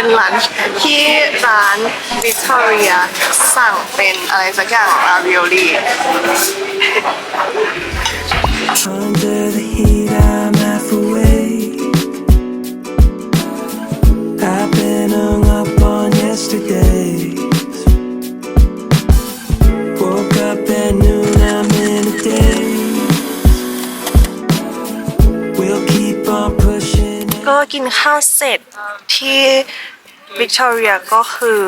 เป็นร้านที่ร้านวิกตอเรียสั่งเป็นอะไรสักอย่างอาริโอลี ข้าวเสร็จที่วิกตอเรียก็คือ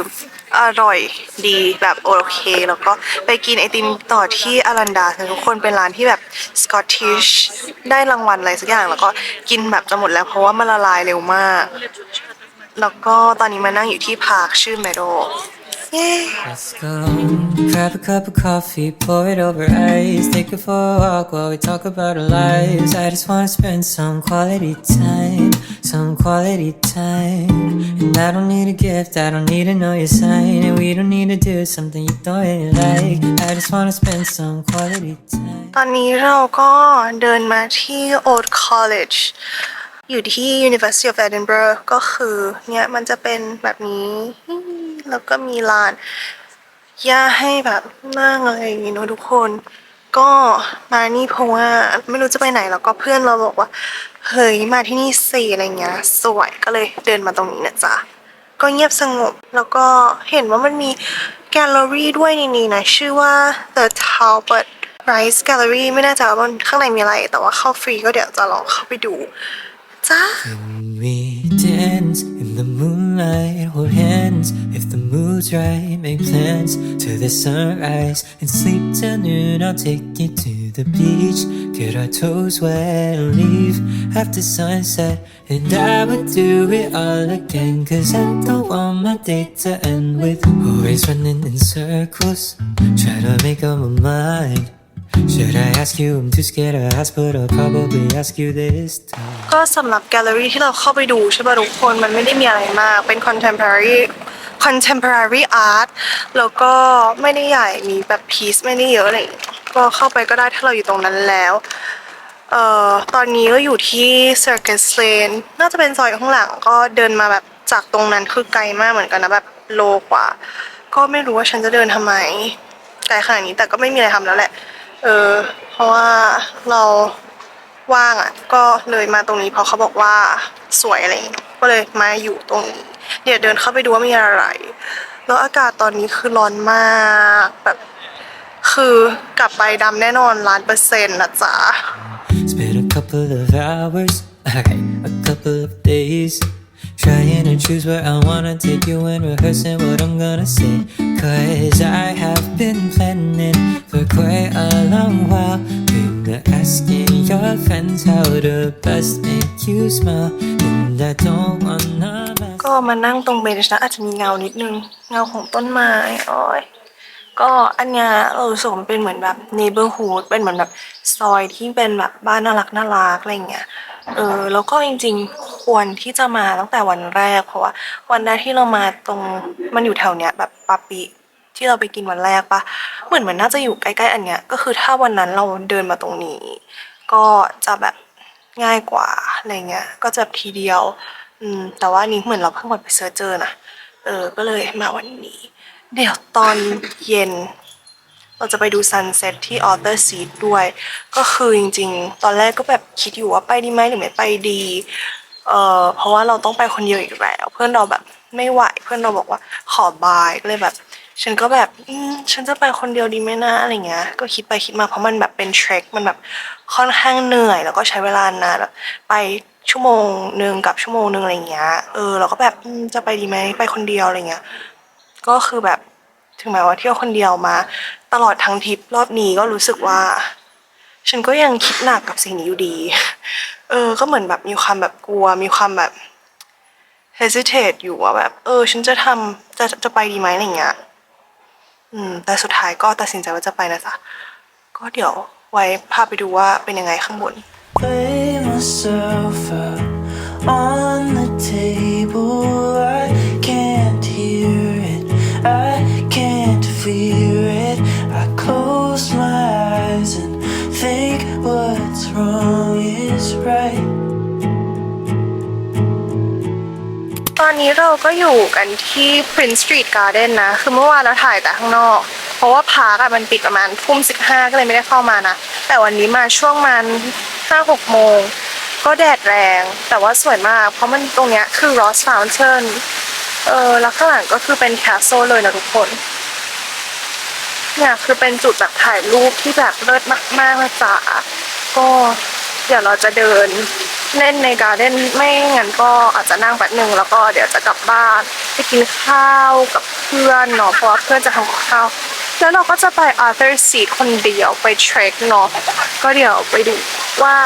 อร่อยดีแบบโอเค แล้วก็ไปกินไอติมต่อที่อารันดาทุกคนเป็นร้านที่แบบสกอตติชได้รางวัลอะไรสักอย่าง แล้วก็กินแบบจะหมดแล้วเพราะว่ามันละลายเร็วมาก แล้วก็ตอนนี้มานั่งอยู่ที่พาร์คชื่อเมโด Let's go. Grab a cup of coffee, pour it over ice. Take it for a walk while we talk about our lives. I just wanna spend some quality time, some quality time. And I don't need a gift, I don't need to know your sign. And we don't need to do something you don't really like. I just wanna spend some quality time. ตอนนี้เราก็เดินมาที่ Old College อยู่ที่ University of Edinburgh ก็คือเนี่ยมันจะเป็นแบบนี้ แล้วก็มีลานหญ้าให้แบบนั่งอะไรอย่างงี้เนอะทุกคน ก็มานี่เพราะว่าไม่รู้จะไปไหนแล้วก็เพื่อนเราบอกว่า เฮ้ยมาที่นี่สิอะไรเงี้ย สวยก็เลยเดินมาตรงนี้นะจ๊ะก็เงียบสงบแล้วก็เห็นว่ามันมีแกลเลอรี่ด้วยในนี้นะชื่อว่า The Talbot Rice Gallery ไม่แน่ใจว่ามันข้างในมีอะไร แต่ว่าเข้าฟรีก็เดี๋ยวจะลองเข้าไปดูจ้า When we dance in the moonlight, hold hands. If the mood's right, make plans to the sunrise and sleep till noon. I'll take you to the beach, get our toes wet, and leave after sunset. And I would do it all again, cause I don't want my day to end with always running in circles. Try to make up my mind. Should I ask you? I'm too scared to ask, but I'll probably ask you this time. ก็สำหรับแกลเลอรี่ที่เราเข้าไปดูใช่ป่ะทุกคนมันไม่ได้มีอะไรมาก เป็น contemporary contemporary art แล้วก็ไม่ได้ใหญ่มีแบบ piece ไม่ได้เยอะอะไรอย่างเงี้ยก็เข้าไปก็ได้ถ้าเราอยู่ตรงนั้นแล้วเอ่อตอนนี้ก็อยู่ที่ Circus Lane น่าจะเป็นซอยข้างหลังก็เดินมาแบบจากตรงนั้นคือไกลมากเหมือนกันนะแบบโลกว่า ก็ไม่รู้ว่าฉันจะเดินทำไมไกลขนาดนี้แต่ก็ไม่มีอะไรทำแล้วแหละ เออ เพราะว่าเราว่างอะ ก็เลยมาตรงนี้เพราะเขาบอกว่าสวยอะไรอย่ก็เลยมาอยู่ตรงนี้ เดี๋ยวเดินเข้าไปดูว่ามีอะไร แล้วอากาศตอนนี้คือร้อนมากแบบ คือกลับไปดำแน่นอนล้านเปอร์เซ็นต์นะจ๊ะ Spent a couple of hours, a couple of days. Trying to choose where I wanna take you and rehearsing what I'm gonna say. Cause I have been planning for quite a long while. Been asking your friends how to best make you smile. And I don't wanna mess ก็มานั่งตรงเบนช์นะอาจจะมีเงานิดนึง เงาของต้นไม้โอ้ยก็อันเนี้ยเรารู้สึกว่ามันเป็นเหมือนแบบ neighborhood เป็นเหมือนแบบซอยที่เป็นแบบบ้านน่ารักน่ารักอะไรอย่างเงี้ย เออแล้วก็จริง ๆ ควรที่จะมาตั้งแต่วันแรก เพราะว่าวันแรกที่เรามาตรงมันอยู่แถวเนี้ยแบบปาปิที่เราไปกินวันแรกปะเหมือนมันน่าจะอยู่ใกล้ๆอันเนี้ยก็คือถ้าวันนั้นเราเดินมาตรงนี้ ก็จะแบบง่ายกว่าอะไรเงี้ยก็จะทีเดียว อืมแต่ว่านนี้เหมือนเราเพิ่งหมดไปเซิร์ชเจอนะเออ ก็เลยมาวันนี้ เดี๋ยวตอนเย็น เราจะไปดูซันเซ็ตที่ออเตอร์ซีดด้วย ก็คือจริง ๆ ตอนแรกก็แบบคิดอยู่ว่าไปดีไหมหรือไม่ไปดี เออเพราะว่าเราต้องไปคนเดียวอีกแล้ว เพื่อนเราแบบไม่ไหว เพื่อนเราบอกว่าขอบายก็เลยแบบ ฉันก็แบบอฉันจะไปคนเดียวดีไหมนะอะไรเงี้ย ก็คิดไปคิดมาเพราะมันแบบเป็นเทรคมันแบบค่อนข้างเหนื่อย แล้วก็ใช้เวลานานแบบไปชั่วโมงหนึ่งกับชั่วโมงหนึ่งอะไรเงี้ย เออเราก็แบบจะไปดีไหมไปคนเดียวอะไรเงี้ย ก็คือแบบถึงแม้ว่าเที่ยวคนเดียวมา ตลอดทั้งทริปรอบนี้ก็รู้สึกว่า ฉันก็ยังคิดหนักกับสิ่งนี้อยู่ดี เออ ก็เหมือนแบบมีความแบบกลัว มีความแบบ hesitate อยู่ว่าแบบ เออ ฉันจะทำจะจะไปดีไหมอะไรเงี้ย อืม แต่สุดท้ายก็ตัดสินใจว่าจะไปนะจ๊ะ ก็เดี๋ยวไว้พาไปดูว่าเป็นยังไงข้างบน on the table. I can't hear it. I can't fear it. I close my eyes and think what's wrong is right. อนนี้เราก็อยู่กันที่ Prince Street Garden นะ คือเมื่อวานเราถ่ายแต่ข้างนอก เพราะว่าพาร์คอะมันปิดประมาณทุ่มสิบห้าก็เลยไม่ได้เข้ามานะ แต่วันนี้มาช่วงมันห้าหกโมง ก็แดดแรง แต่ว่าสวยมาก เพราะมันตรงเนี้ยคือ Ross Fountain เออแล้วข้างหลังก็คือเป็น Castle เลยนะทุกคน เนี่ยคือเป็นจุดแบบถ่ายรูปที่แบบเลิศมากๆนะจ๊ะก็ ดี๋ยวเราจะเดินเล่นในการ์เด้นไม่งั้นก็อาจจะนั่งแป๊บหนึ่งแล้วก็เดี๋ยวจะกลับบ้านไปกินข้าวกับเพื่อนเนาะเพราะว่าเพื่อนจะทำกับข้าว แล้วเราก็จะไป Arthur Seat คนเดียวไปเทรคเนาะก็เดี๋ยวไปดูว่า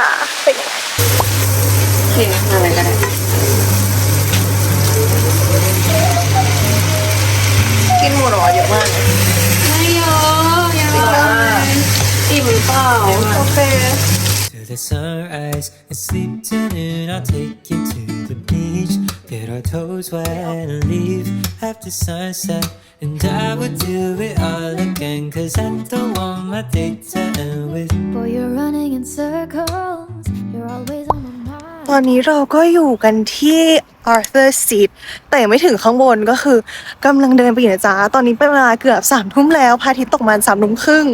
เป็นยังไงกินอะไรก็ได้กินหมูหรอเยอะมากเลยไม่เยอะเยอะอิ่มหรือเปล่าโอเค To the sunrise and sleep till noon. I'll take you to the beach, get our toes wet and leave after sunset. And I would do it all again, cause I don't want my day to end with Boy, you're running in circles. You're always on my mind. ตอนนี้เราก็อยู่กันที่ Arthur Seat แต่ยังไม่ถึงข้างบนก็คือกำลังเดินไปอยู่นะจ๊ะ ตอนนี้เป็นเวลาเกือบสามทุ่มแล้วพระอาทิตย์ตกมาสามทุ่มครึ่ง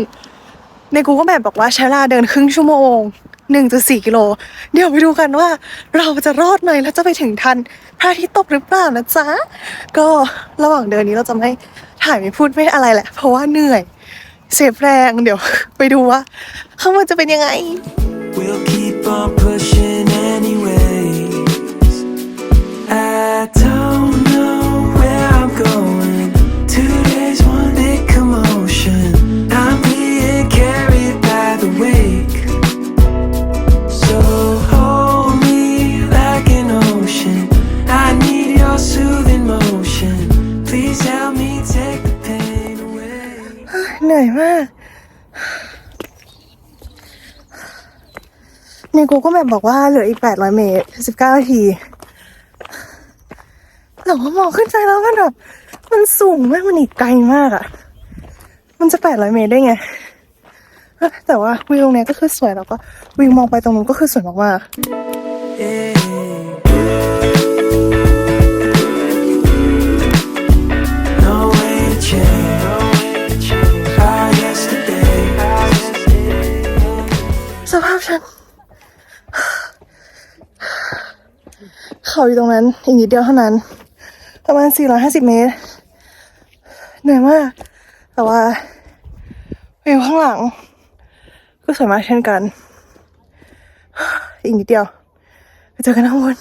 ในกูก็แบบบอกว่าใช้เวลาเดินครึ่งชั่วโมง หนึ่งจุดสี่กิโล เดี๋ยวไปดูกันว่าเราจะรอดไหมแล้วจะไปถึงทันพระอาทิตย์ตกหรือเปล่านะจ๊ะ ก็ระหว่างเดินนี้เราจะไม่ถ่ายไม่พูดไม่อะไรแหละ เพราะว่าเหนื่อย เสียแรงเดี๋ยวไปดูว่าข้างบนจะเป็นยังไง We'll ในกูก็แบบบอกว่าเหลืออีก 800 เมตร 19นาทีแต่ว่ามองขึ้นไปแล้วมันแบบ มันสูงมาก มันอีกไกลมากอะ่ะ มันจะ 800 เมตรได้ไง แต่ว่าวิวตรงนี้ก็คือสวยแล้วก็วิวมองไปตรงนู้นก็คือสวยมากๆ เขาอยู่ตรงนั้นอีกนิดเดียวเท่านั้น ประมาณ 450 เมตรเหนื่อยมาก แต่ว่าวิวข้างหลัง ก็สวยมากเช่นกัน อีกนิดเดียว ไปเจอกันข้างบน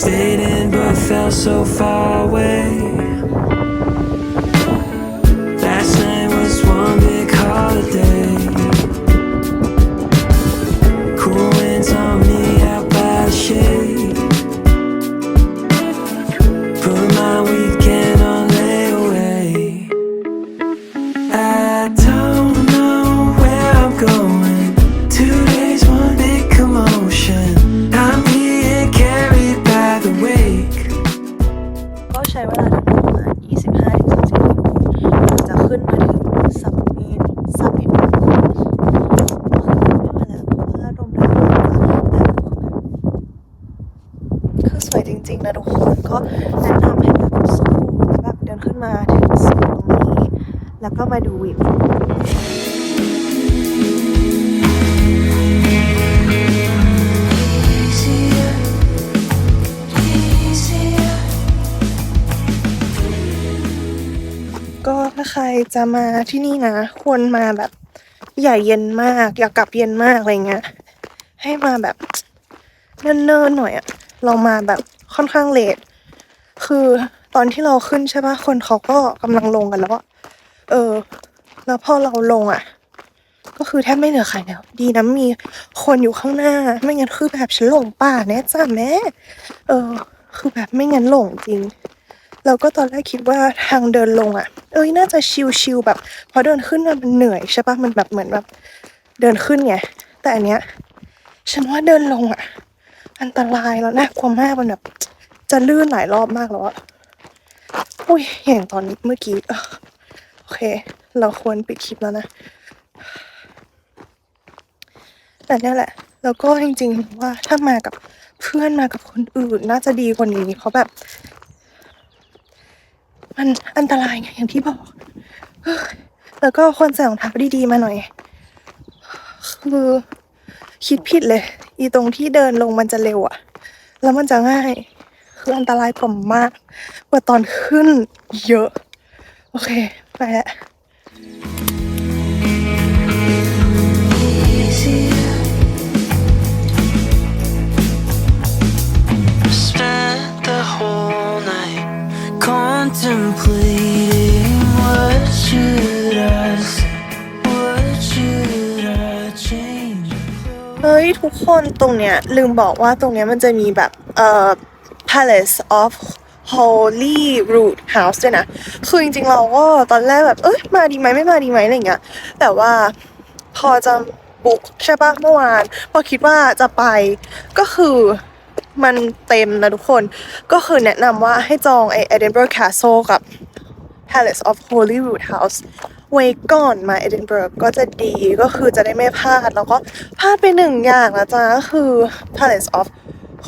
Stayed in but felt so far away. ยจริง ๆ นะทุกคนก็แนะนำให้แบบสู้แบบเดินขึ้นมาถึงสูงตรงนี้ แล้วก็มาดูวิวก็ถ้าใครจะมาที่นี่นะ ควรมาแบบอย่าเย็นมาก อย่ากลับเย็นมากอะไรเงี้ยให้มาแบบเนิ่นๆหน่อยอะ เรามาแบบค่อนข้างเลทคือตอนที่เราขึ้นใช่ปะคนเขาก็กำลังลงกันแล้วอะเออ แล้วพอเราลงอะก็คือแทบไม่เหลือใครแล้ว ดีนะมีคนอยู่ข้างหน้า ไม่งั้นคือแบบฉันหลงป่าแน่จ้าแม่เออ คือแบบไม่งั้นหลงจริงเราก็ตอนแรกคิดว่าทางเดินลงอะ เอ้ยน่าจะชิวๆแบบพอเดินขึ้นมามันเหนื่อยใช่ปะมันแบบเหมือนแบบเดินขึ้นไงแต่อันเนี้ย ฉันว่าเดินลงอะ อันตรายแล้วน่ากลัวมากมันแบบ จะลื่นหลายรอบมากแล้วอะอุ้ยอย่างตอนนี้เมื่อกี้เอเค เราควรปิดคลิปแล้วนะแต่นี่แหละ แล้วก็จริงๆว่าถ้ามากับเพื่อนมากับคนอื่นน่าจะดีกว่านี้เพราะแบบ มันอันตรายไงอย่างที่บอก แล้วก็ควรใส่รองเท้าดีๆมาหน่อย คือคิดผิดเลย อีตรงที่เดินลงมันจะเร็วอะแล้วมันจะง่าย คืออันตรายกว่ามากกว่าตอนขึ้นเยอะ โอเค ไปล้ว Spent the whole night contemplating what should ทุกคนตรงเนี้ยลืมบอกว่าตรงเนี้ยมันจะมีแบบเอ่อ Palace of Holy Root House ด้วยนะ คือจริงๆเราก็ตอนแรกแบบ เอ้ยมาดีไหมไม่มาดีไหมอะไรเงี้ย แต่ว่าพอจะบุกใช่ปะเมื่อวาน พอคิดว่าจะไปก็คือมันเต็มนะทุกคน ก็คือแนะนำว่าให้จองไอ้ Edinburgh Castle กับ Palace of Holyrood House ไว้ก่อนมาเอดินบะระก็จะดีก็คือจะได้ไม่พลาด แล้วก็พลาดไปหนึ่งอย่างนะจ๊ะก็คือ Palace of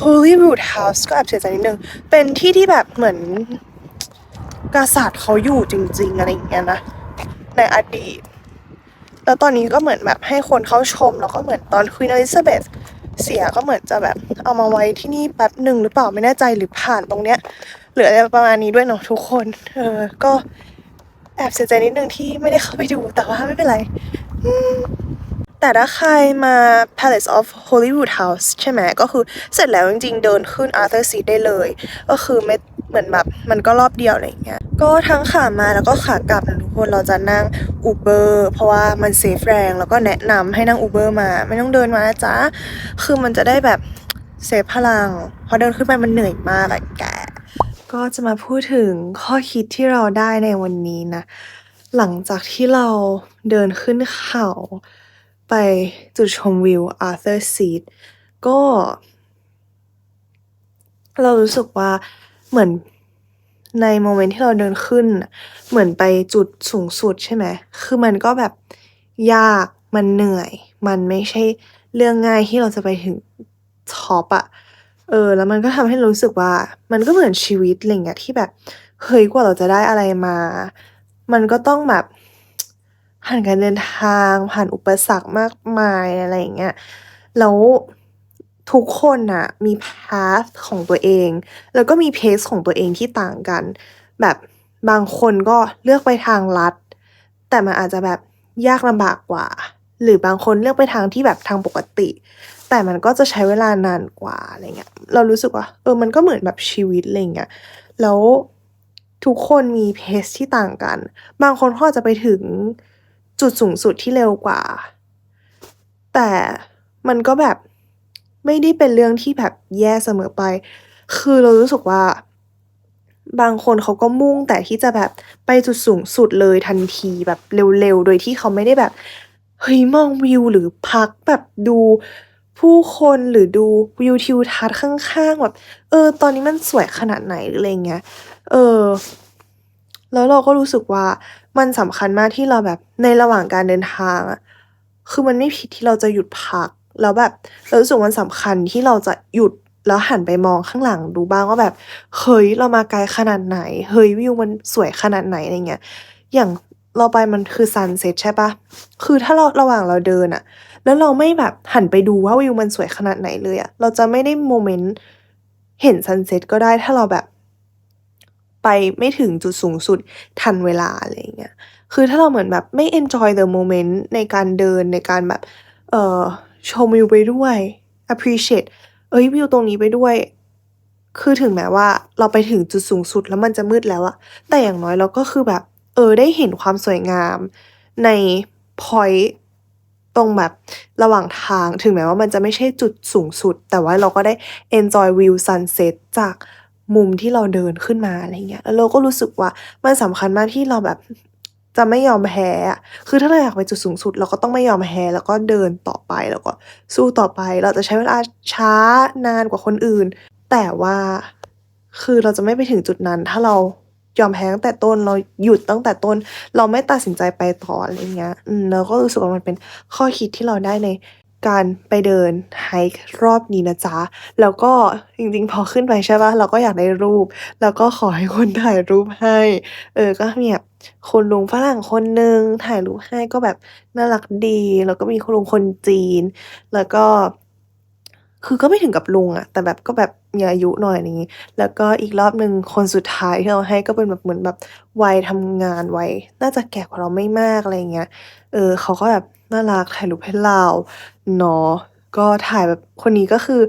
Holyrood House ก็แอบเสียใจนิดนึง เป็นที่ที่แบบเหมือนกษัตริย์เขาอยู่จริง ๆ อะไรอย่างเงี้ยนะ ในอดีต แล้วตอนนี้ก็เหมือนแบบให้คนเข้าชม แล้วก็เหมือนตอน Queen Elizabeth เสียก็เหมือนจะแบบเอามาไว้ที่นี่แป๊บหนึ่งหรือเปล่าไม่แน่ใจหรือผ่านตรงเนี้ยหรืออะไรประมาณนี้ด้วยเนาะทุกคน เออ ก็ แอบเสียใจนิดนึงที่ไม่ได้เข้าไปดูแต่ว่าไม่เป็นไร แต่ถ้าใครมา Palace of Holyrood House ใช่ไหมก็คือเสร็จแล้วจริงๆ เดินขึ้น Arthur Seat ได้เลย ก็คือไม่เหมือนแบบมันก็รอบเดียวอะไรอย่างเงี้ยก็ทั้งขามาแล้วก็ขากลับทุกคนเราจะนั่ง Uber เพราะว่ามันเซฟแรงแล้วก็แนะนำให้นั่ง Uber มา ไม่ต้องเดินมานะจ๊ะ คือมันจะได้แบบเซฟพลังเพราะเดินขึ้นไปมันเหนื่อยมากอะแก ก็จะมาพูดถึงข้อคิดที่เราได้ในวันนี้นะ หลังจากที่เราเดินขึ้นเขาไปจุดชมวิว Arthur Seat ก็ เรารู้สึกว่าเหมือนในโมเมนต์ที่เราเดินขึ้น เหมือนไปจุดสูงสุดใช่ไหม คือมันก็แบบยากมันเหนื่อย มันไม่ใช่เรื่องง่ายที่เราจะไปถึงท็อปอะ เออ แล้วมันก็ทำให้รู้สึกว่า มันก็เหมือนชีวิตอะไรเงี้ยที่แบบเฮ้ยกว่าเราจะได้อะไรมา มันก็ต้องแบบผ่านการเดินทางผ่านอุปสรรคมากมายอะไรอย่างเงี้ยแล้วทุกคนน่ะมี path ของตัวเอง แล้วก็มี pace ของตัวเองที่ต่างกัน แบบบางคนก็เลือกไปทางลัด แต่มันอาจจะแบบยากลำบากกว่า หรือบางคนเลือกไปทางที่แบบทางปกติแต่มันก็จะใช้เวลานานกว่าอะไรเงี้ย เรารู้สึกว่า เออ มันก็เหมือนแบบชีวิตอะไรเงี้ย แล้วทุกคนมีเพสที่ต่างกัน บางคนเขาจะไปถึงจุดสูงสุดที่เร็วกว่า แต่มันก็แบบไม่ได้เป็นเรื่องที่แบบแย่เสมอไป คือเรารู้สึกว่า บางคนเขาก็มุ่งแต่ที่จะแบบไปจุดสูงสุดเลยทันทีแบบเร็วๆ โดยที่เขาไม่ได้แบบ เฮ้ยมองวิวหรือพักแบบดู ผู้คนหรือดูวิวทิวทัศน์ข้างๆแบบเออ ตอนนี้มันสวยขนาดไหนหรืออะไรเงี้ยเออ แล้วเราก็รู้สึกว่ามันสำคัญมากที่เราแบบในระหว่างการเดินทางอะคือมันไม่ผิดที่เราจะหยุดพัก แล้วแบบเรารู้สึกมันสำคัญที่เราจะหยุดแล้วหันไปมองข้างหลังดูบ้างว่าแบบเฮ้ยเรามาไกลขนาดไหนเฮ้ยวิวมันสวยขนาดไหนอะไรเงี้ยอย่างเราไปมันคือซันเซ็ตใช่ปะคือถ้าเราระหว่างเราเดินอะ แล้วเราไม่แบบหันไปดูว่าวิวมันสวยขนาดไหนเลยอะเราจะไม่ได้โมเมนต์เห็นซันเซ็ตก็ได้ถ้าเราแบบ ไปไม่ถึงจุดสูงสุดทันเวลาอะไรเงี้ยคือถ้าเราเหมือนแบบไม่ enjoy the moment ในการเดินในการแบบ เอ่อชมวิวไปด้วย appreciate เอ้ยวิวตรงนี้ไปด้วย คือถึงแม้ว่าเราไปถึงจุดสูงสุดแล้วมันจะมืดแล้วอะแต่อย่างน้อยเราก็คือแบบ เออได้เห็นความสวยงามใน point ตรงแบบระหว่างทางถึงแม้ว่ามันจะไม่ใช่จุดสูงสุด แต่ว่าเราก็ได้ enjoy view sunset จากมุมที่เราเดินขึ้นมาอะไรเงี้ยแล้วเราก็รู้สึกว่ามันสำคัญมากที่เราแบบจะไม่ยอมแพ้คือถ้าเราอยากไปจุดสูงสุด เราก็ต้องไม่ยอมแพ้แล้วก็เดินต่อไปแล้วก็สู้ต่อไป เราจะใช้เวลาช้านานกว่าคนอื่น แต่ว่าคือเราจะไม่ไปถึงจุดนั้นถ้าเรา ยอมแพ้ตั้งแต่ต้นเราหยุดตั้งแต่ต้น เราไม่ตัดสินใจไปต่ออะไรเงี้ยอืมแล้วก็รู้สึกว่ามันเป็นข้อคิดที่เราได้ในการไปเดินไฮค์รอบนี้นะจ๊ะ แล้วก็จริงๆ พอขึ้นไปใช่ปะเราก็อยากได้รูป แล้วก็ขอให้คนถ่ายรูปให้ เออ ก็มีแบบคนลุงฝรั่งคนหนึ่งถ่ายรูปให้ก็แบบน่ารักดี แล้วก็มีคุณลุงคนจีน แล้วก็ คือก็ไม่ถึงกับลุงอะแต่แบบก็แบบมีอายุหน่อยนี้ แล้วก็อีกรอบหนึ่งคนสุดท้ายที่เราให้ก็เป็นแบบเหมือนแบบวัยทำงานวัยน่าจะแก่กว่าเราไม่มากอะไรเงี้ย เออเขาก็แบบน่ารักถ่ายรูปให้เราเนาะก็ถ่ายแบบคนนี้ก็คือ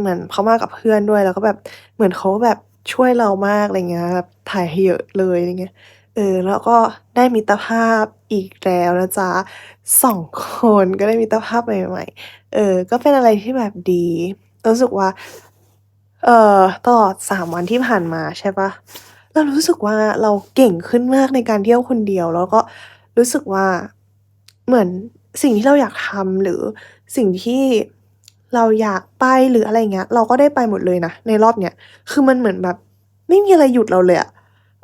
เหมือนเขามากับเพื่อนด้วยแล้วก็แบบเหมือนเขาแบบช่วยเรามากอะไรเงี้ยแบบถ่ายให้เยอะเลยอะไรเงี้ย เออแล้วก็ได้มิตรภาพอีกแล้วนะจ๊ะสองคนก็ได้มิตรภาพใหม่ๆเออก็เป็นอะไรที่แบบดีรู้สึกว่าเออตลอดสามวันที่ผ่านมาใช่ปะเรารู้สึกว่าเราเก่งขึ้นมากในการเที่ยวคนเดียว แล้วก็รู้สึกว่าเหมือนสิ่งที่เราอยากทำหรือสิ่งที่เราอยากไปหรืออะไรเงี้ย เราก็ได้ไปหมดเลยนะในรอบเนี้ยคือมันเหมือนแบบ ไม่มีอะไรหยุดเราเลยอะ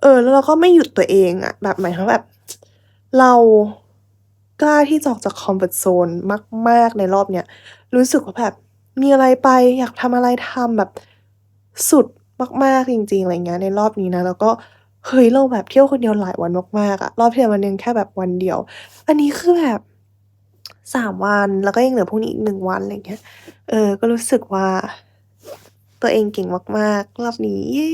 เออ แล้วเราก็ไม่หยุดตัวเองอะแบบหมายความแบบ เรากล้าที่จะออกจากคอมฟอร์ z โซนมาก ๆ ในรอบเนี้ยรู้สึกว่าแบบมีอะไรไปอยากทำอะไรทำแบบสุดมาก ๆ จริง ๆ อะไรเงี้ยในรอบนี้นะ แล้วก็เฮ้ยเราแบบเที่ยวคนเดียวหลายวันมากๆอะรอบที่แล้วมันยังแค่แบบวันเดียว อันนี้คือแบบสามวันแล้วก็ยังเหลือพรุ่งนี้อีกหนึ่งวันอะไรเงี้ย เออ ก็รู้สึกว่า ตัวเองเก่งมาก ๆ รอบนี้ เย้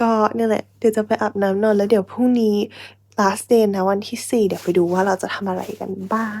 ก็เนี่ยแหละ เดี๋ยวจะไปอาบน้ำนอนแล้วเดี๋ยวพรุ่งนี้ last day นะวันที่ 4 เดี๋ยวไปดูว่าเราจะทำอะไรกันบ้าง